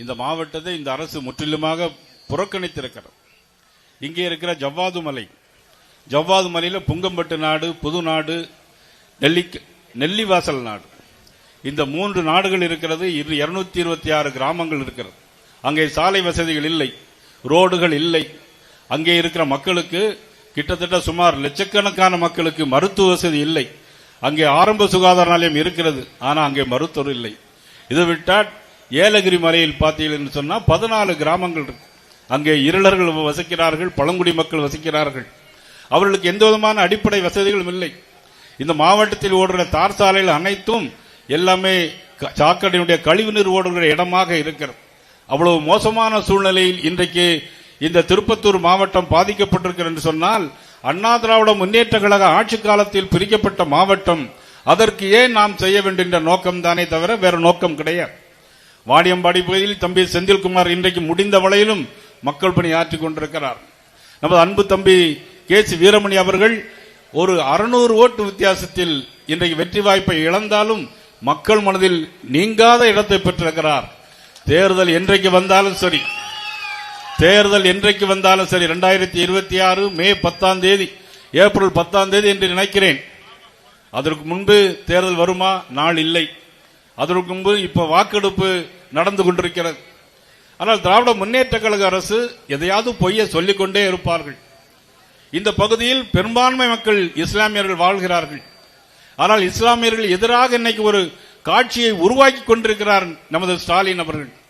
இந்த மாவட்டத்தை இந்த அரசு முற்றிலுமாக புறக்கணித்திருக்கிறது. இங்கே இருக்கிற ஜவ்வாது மலை. ஜவ்வாது மலையில் புங்கம்பட்டு நாடு புதுநாடு நெல்லி நெல்லிவாசல் நாடு. இந்த மூன்று நாடுகள் இருக்கிறது இருநூத்தி இருபத்தி ஆறு கிராமங்கள் இருக்கிறது. அங்கே சாலை வசதிகள் இல்லை ரோடுகள் இல்லை. அங்கே இருக்கிற மக்களுக்கு கிட்டத்தட்ட சுமார் லட்சக்கணக்கான மக்களுக்கு மருத்துவ வசதி இல்லை. அங்கே ஆரம்ப சுகாதார நிலையம் இருக்கிறது ஆனால் அங்கே மருத்துவர் இல்லை. இதை விட்டால் ஏலகிரி மலையில் பார்த்தீங்கன்னு சொன்னால் பதினாலு கிராமங்கள் இருக்கு. அங்கே இருளர்கள் வசிக்கிறார்கள் பழங்குடி மக்கள் வசிக்கிறார்கள். அவர்களுக்கு எந்த விதமான அடிப்படை வசதிகளும் இல்லை. இந்த மாவட்டத்தில் ஓடுகிற தார் சாலைகள் அனைத்தும் எல்லாமே சாக்கடையுடைய சாக்கடையினுடைய கழிவுநீர் ஓடுகிற இடமாக இருக்கிறது. அவ்வளவு மோசமான சூழ்நிலையில் இன்றைக்கு இந்த திருப்பத்தூர் மாவட்டம் பாதிக்கப்பட்டிருக்கிறது என்று சொன்னால் அண்ணா திராவிட முன்னேற்ற கழக ஆட்சி காலத்தில் பிரிக்கப்பட்ட மாவட்டம். அதற்கு ஏன் நாம் செய்ய வேண்டும் என்ற நோக்கம் தானே தவிர வேற நோக்கம் கிடையாது. வாடியம்பாடி பகுதியில் தம்பி செந்தில்குமார் இன்றைக்கு முடிந்த வளையிலும் மக்கள் பணி ஆற்றிக் கொண்டிருக்கிறார். நமது அன்பு தம்பி கே சி வீரமணி அவர்கள் ஒரு அறுநூறு ஓட்டு வித்தியாசத்தில் இன்றைக்கு வெற்றி வாய்ப்பை இழந்தாலும் மக்கள் மனதில் நீங்காத இடத்தை பெற்றிருக்கிறார். தேர்தல் என்றைக்கு வந்தாலும் சரி தேர்தல் என்றைக்கு வந்தாலும் சரி இரண்டாயிரத்தி இருபத்தி ஆறு மே பத்தாம் தேதி ஏப்ரல் பத்தாம் தேதி என்று நினைக்கிறேன். அதற்கு முன்பு தேர்தல் வருமா? நாள் இல்லை. அதற்கு முன்பு இப்ப வாக்கெடுப்பு நடந்து கொண்டிருக்கிறது. ஆனால் திராவிட முன்னேற்ற கழக அரசு எதையாவது பொய்ய சொல்லிக்கொண்டே இருப்பார்கள். இந்த பகுதியில் பெரும்பான்மை மக்கள் இஸ்லாமியர்கள் வாழ்கிறார்கள். ஆனால் இஸ்லாமியர்கள் எதிராக இன்னைக்கு ஒரு காட்சியை உருவாக்கி கொண்டிருக்கிறார் நமது ஸ்டாலின் அவர்கள்.